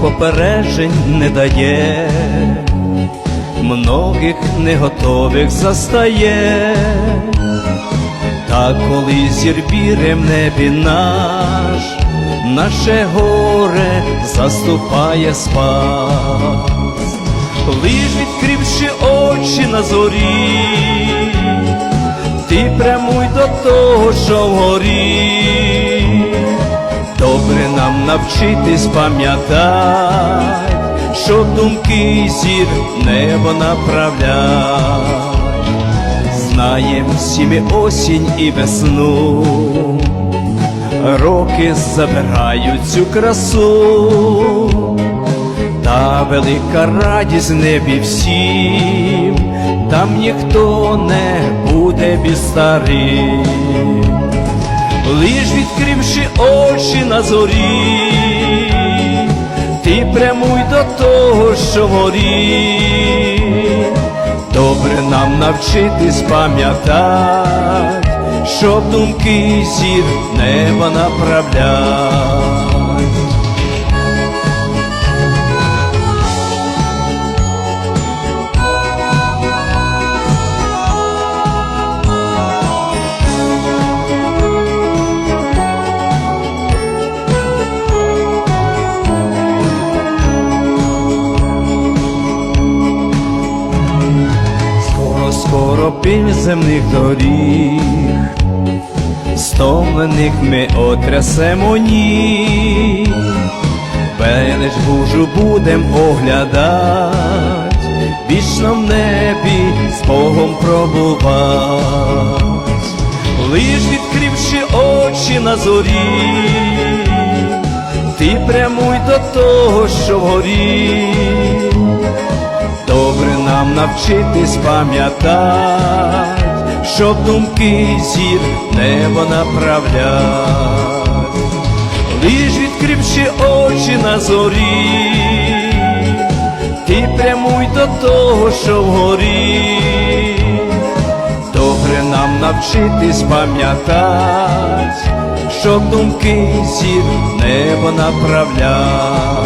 попереджень не дає, многих неготових застає, та коли зірбіре в небі наш, наше горе заступає спас, лиш відкривши очі на зорі, ти прямуй до того, що вгорі. Нам навчитись пам'ятать, що думки зір небо направлять. Знаєм всі ми осінь і весну, роки забирають цю красу, та велика радість небі всім, там ніхто не буде без старих лиш відкривши очі на зорі, ти прямуй до того, що горі, добре нам навчитись пам'ятать, щоб думки зір неба направлять. Біль земних доріг, стомлених ми отрясемо ніг, велич Божу будем оглядать, вічно в небі з Богом пробувать, лиш відкривши очі на зорі, ти прямуй до того, що вгорі. Нам навчитись пам'ятать, щоб думки зір небо направлять, лиш відкривши очі на зорі, ти прямуй до того, що вгорі. Добре нам навчитись пам'ятать, щоб думки зір небо направлять.